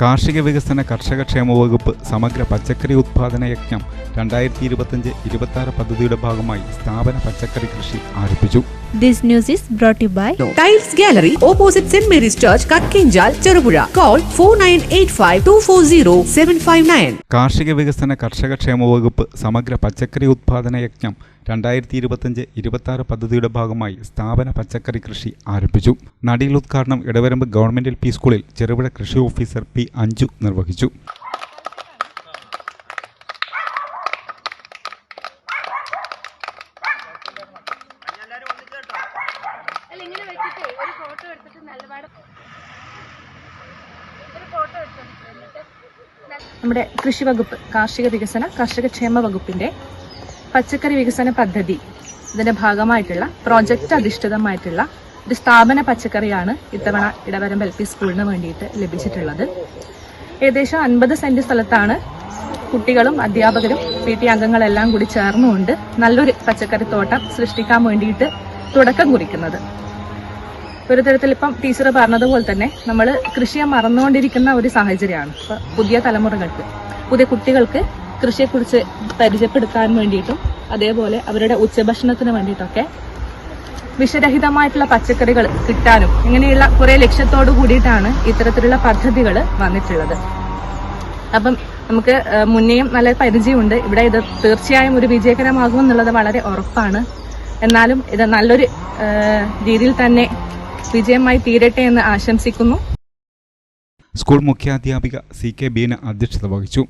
കാർഷിക വികസന കർഷക ക്ഷേമ വകുപ്പ് സമഗ്ര പച്ചക്കറി ഉത്പാദന യജ്ഞം രണ്ടായിരത്തി ഇരുപത്തഞ്ച് ഇരുപത്തി പദ്ധതിയുടെ ഭാഗമായി സ്ഥാപന പച്ചക്കറി കൃഷി ആരംഭിച്ചു. This news is brought to you by tiles gallery opposite saint Mary's church Kakkinchal Cherupuzha call four nine eight five two four zero seven five nine കാർഷിക വികസന കർഷക ക്ഷേമ വകുപ്പ് സമഗ്ര പച്ചക്കറി ഉത്പാദന യജ്ഞം രണ്ടായിരത്തി ഇരുപത്തഞ്ച് ഇരുപത്തി ആറ് പദ്ധതിയുടെ ഭാഗമായി സ്ഥാപന പച്ചക്കറി കൃഷി ആരംഭിച്ചു. നടിയിൽ ഉദ്ഘാടനം ഇടവരമ്പ് ഗവൺമെന്റ് എൽ പി സ്കൂളിൽ ചെറുപുഴ കൃഷി ഓഫീസർ പി അഞ്ജു നിർവഹിച്ചു. നമ്മുടെ കൃഷി വകുപ്പ് കാർഷിക വികസന കർഷക ക്ഷേമ വകുപ്പിന്റെ പച്ചക്കറി വികസന പദ്ധതി. ഇതിന്റെ ഭാഗമായിട്ടുള്ള പ്രോജക്റ്റ് അധിഷ്ഠിതമായിട്ടുള്ള ഒരു സ്ഥാപന പച്ചക്കറിയാണ് ഇത്തവണ ഇടവരമ്പ് എൽ പി സ്കൂളിന് വേണ്ടിയിട്ട് ലഭിച്ചിട്ടുള്ളത്. ഏകദേശം അൻപത് സെന്റ് സ്ഥലത്താണ് കുട്ടികളും അധ്യാപകരും പി ടി അംഗങ്ങളെല്ലാം കൂടി ചേർന്നുകൊണ്ട് നല്ലൊരു പച്ചക്കറി തോട്ടം സൃഷ്ടിക്കാൻ വേണ്ടിയിട്ട് തുടക്കം കുറിക്കുന്നത്. ഒരു തരത്തിൽ ഇപ്പം ടീച്ചർ പറഞ്ഞതുപോലെ തന്നെ നമ്മൾ കൃഷിയെ മറന്നുകൊണ്ടിരിക്കുന്ന ഒരു സാഹചര്യമാണ്. പുതിയ തലമുറകൾക്ക് പുതിയ കുട്ടികൾക്ക് കൃഷിയെക്കുറിച്ച് പരിചയപ്പെടുത്താൻ വേണ്ടിയിട്ടും അതേപോലെ അവരുടെ ഉച്ചഭക്ഷണത്തിന് വേണ്ടിയിട്ടൊക്കെ വിഷരഹിതമായിട്ടുള്ള പച്ചക്കറികൾ കിട്ടാനും ഇങ്ങനെയുള്ള കുറെ ലക്ഷ്യത്തോടു കൂടിയിട്ടാണ് ഇത്തരത്തിലുള്ള പദ്ധതികൾ വന്നിട്ടുള്ളത്. അപ്പം നമുക്ക് മുന്നേയും നല്ല പരിചയമുണ്ട്. ഇവിടെ ഇത് തീർച്ചയായും ഒരു വിജയകരമാകുമെന്നുള്ളത് വളരെ ഉറപ്പാണ്. എന്നാലും ഇത് നല്ലൊരു രീതിയിൽ തന്നെ വിജയമായി തീരട്ടെ എന്ന് ആശംസിക്കുന്നു. സ്കൂൾ മുഖ്യാധ്യാപിക സി കെ ബീന അധ്യക്ഷത വഹിച്ചു.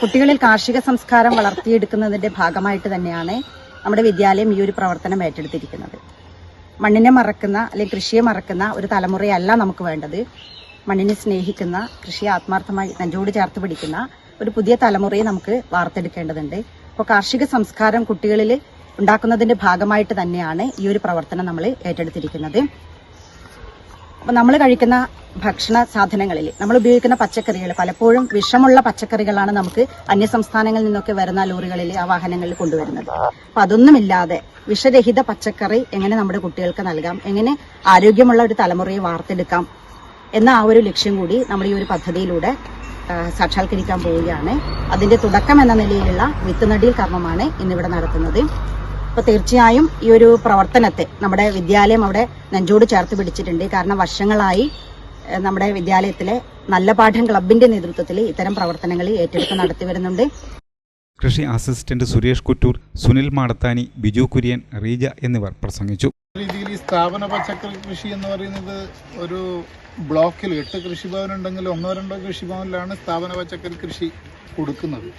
കുട്ടികളിൽ കാർഷിക സംസ്കാരം വളർത്തിയെടുക്കുന്നതിന്റെ ഭാഗമായിട്ട് തന്നെയാണ് നമ്മുടെ വിദ്യാലയം ഈ ഒരു പ്രവർത്തനം ഏറ്റെടുത്തിരിക്കുന്നത്. മണ്ണിനെ മറക്കുന്ന അല്ലെങ്കിൽ കൃഷിയെ മറക്കുന്ന ഒരു തലമുറയല്ല നമുക്ക് വേണ്ടത്. മണ്ണിനെ സ്നേഹിക്കുന്ന കൃഷിയെ ആത്മാർത്ഥമായി നെഞ്ചോട് ചേർത്ത് പിടിക്കുന്ന ഒരു പുതിയ തലമുറയെ നമുക്ക് വാർത്തെടുക്കേണ്ടതുണ്ട്. അപ്പോൾ കാർഷിക സംസ്കാരം കുട്ടികളിൽ ഉണ്ടാക്കുന്നതിന്റെ ഭാഗമായിട്ട് തന്നെയാണ് ഈ ഒരു പ്രവർത്തനം നമ്മൾ ഏറ്റെടുത്തിരിക്കുന്നത്. അപ്പോൾ നമ്മൾ കഴിക്കുന്ന ഭക്ഷണ സാധനങ്ങളിൽ നമ്മൾ ഉപയോഗിക്കുന്ന പച്ചക്കറികൾ പലപ്പോഴും വിഷമുള്ള പച്ചക്കറികളാണ് നമുക്ക് അന്യ സംസ്ഥാനങ്ങളിൽ നിന്നൊക്കെ വരുന്ന ലോറികളിൽ ആ വാഹനങ്ങളിൽ കൊണ്ടുവരുന്നത്. അപ്പൊ അതൊന്നുമില്ലാതെ വിഷരഹിത പച്ചക്കറി എങ്ങനെ നമ്മുടെ കുട്ടികൾക്ക് നൽകാം എങ്ങനെ ആരോഗ്യമുള്ള ഒരു തലമുറയെ വാർത്തെടുക്കാം എന്ന ആ ഒരു ലക്ഷ്യം കൂടി നമ്മൾ ഈ ഒരു പദ്ധതിയിലൂടെ സാക്ഷാത്കരിക്കാൻ പോവുകയാണ്. അതിന്റെ തുടക്കം എന്ന നിലയിലുള്ള വിത്തുനടിയിൽ കർമ്മമാണ് ഇന്നിവിടെ നടത്തുന്നത്. അപ്പോൾ തീർച്ചയായും ഈ ഒരു പ്രവർത്തനത്തെ നമ്മുടെ വിദ്യാലയം അവിടെ നെഞ്ചോട് ചേർത്ത് പിടിച്ചിട്ടുണ്ട്. കാരണം വർഷങ്ങളായി നമ്മുടെ വിദ്യാലയത്തിലെ നല്ല പാഠം ക്ലബിന്റെ നേതൃത്വത്തിൽ ഇത്തരം പ്രവർത്തനങ്ങൾ ഏറ്റെടുത്ത് നടത്തി വരുന്നുണ്ട്. കൃഷി അസിസ്റ്റന്റ് സുരേഷ് കുറ്റൂർ സുനിൽ മാടത്താനി ബിജു കുര്യൻ റീജ എന്നിവർ പ്രസംഗിച്ചു. രീതിയിൽ ഈ സ്ഥാപന പച്ചക്കറി കൃഷി എന്ന് പറയുന്നത് ഒരു ബ്ലോക്കിൽ എട്ട് കൃഷിഭവൻ ഉണ്ടെങ്കിൽ ഒന്നോ രണ്ടോ കൃഷിഭവനിലാണ് സ്ഥാപന പച്ചക്കറി കൃഷി കൊടുക്കുന്നത്.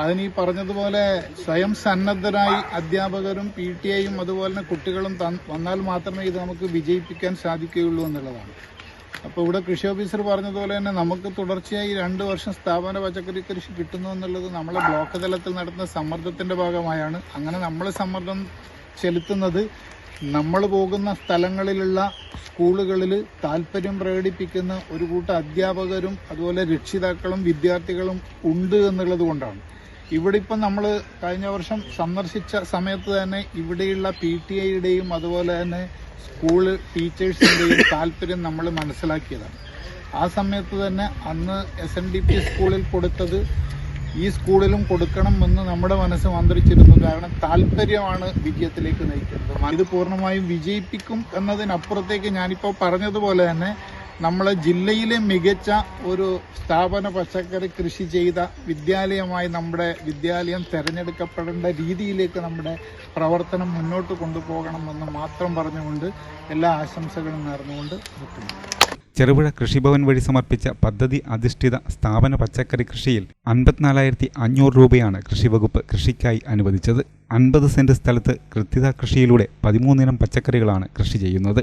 അതിന് ഈ പറഞ്ഞതുപോലെ സ്വയം സന്നദ്ധരായി അധ്യാപകരും പി ടി ഐയും അതുപോലെ തന്നെ കുട്ടികളും വന്നാൽ മാത്രമേ ഇത് നമുക്ക് വിജയിപ്പിക്കാൻ സാധിക്കുകയുള്ളൂ എന്നുള്ളതാണ്. അപ്പോൾ ഇവിടെ കൃഷി ഓഫീസർ പറഞ്ഞതുപോലെ തന്നെ നമുക്ക് തുടർച്ചയായി രണ്ട് വർഷം സ്ഥാപന പച്ചക്കറി കൃഷി കിട്ടുന്നു എന്നുള്ളത് നമ്മളെ ബ്ലോക്ക് തലത്തിൽ നടത്തുന്ന സമ്മർദ്ദത്തിന്റെ ഭാഗമായാണ്. അങ്ങനെ നമ്മൾ സമ്മർദ്ദം ചെലുത്തുന്നത് നമ്മൾ പോകുന്ന സ്ഥലങ്ങളിലുള്ള സ്കൂളുകളിൽ താല്പര്യം പ്രകടിപ്പിക്കുന്ന ഒരു കൂട്ടം അധ്യാപകരും അതുപോലെ രക്ഷിതാക്കളും വിദ്യാർത്ഥികളും ഉണ്ട് എന്നുള്ളത് കൊണ്ടാണ്. ഇവിടെ ഇപ്പം നമ്മൾ കഴിഞ്ഞ വർഷം സന്ദർശിച്ച സമയത്ത് തന്നെ ഇവിടെയുള്ള പി ടി ഐയുടെയും അതുപോലെ തന്നെ സ്കൂൾ ടീച്ചേഴ്സിന്റെയും താല്പര്യം നമ്മൾ മനസ്സിലാക്കിയതാണ്. ആ സമയത്ത് തന്നെ അന്ന് എസ് എൻ ഡി പി സ്കൂളിൽ കൊടുത്തത് ഈ സ്കൂളിലും കൊടുക്കണം എന്ന് നമ്മുടെ മനസ്സ് മന്ത്രിച്ചിരുന്നു. കാരണം താല്പര്യമാണ് വിജയത്തിലേക്ക് നയിക്കുന്നത്. ഇത് പൂർണമായും വിജയിപ്പിക്കും എന്നതിനപ്പുറത്തേക്ക് ഞാനിപ്പോൾ പറഞ്ഞതുപോലെ തന്നെ നമ്മളെ ജില്ലയിലെ മികച്ച ഒരു സ്ഥാപന പച്ചക്കറി കൃഷി ചെയ്ത വിദ്യാലയമായി നമ്മുടെ വിദ്യാലയം തിരഞ്ഞെടുക്കപ്പെടേണ്ട രീതിയിലേക്ക് നമ്മുടെ പ്രവർത്തനം മുന്നോട്ട് കൊണ്ടുപോകണമെന്ന് മാത്രം പറഞ്ഞുകൊണ്ട് എല്ലാ ആശംസകളും നേർന്നുകൊണ്ട് നിർത്തുന്നു. ചെറുപുഴ കൃഷിഭവൻ വഴി സമർപ്പിച്ച പദ്ധതി അധിഷ്ഠിത സ്ഥാപന പച്ചക്കറി കൃഷിയിൽ അൻപത്തിനാലായിരത്തി അഞ്ഞൂറ് രൂപയാണ് കൃഷിവകുപ്പ് കൃഷിക്കായി അനുവദിച്ചത്. അൻപത് സെന്റ് സ്ഥലത്ത് കൃത്യത കൃഷിയിലൂടെ പതിമൂന്നിനം പച്ചക്കറികളാണ് കൃഷി ചെയ്യുന്നത്.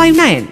nine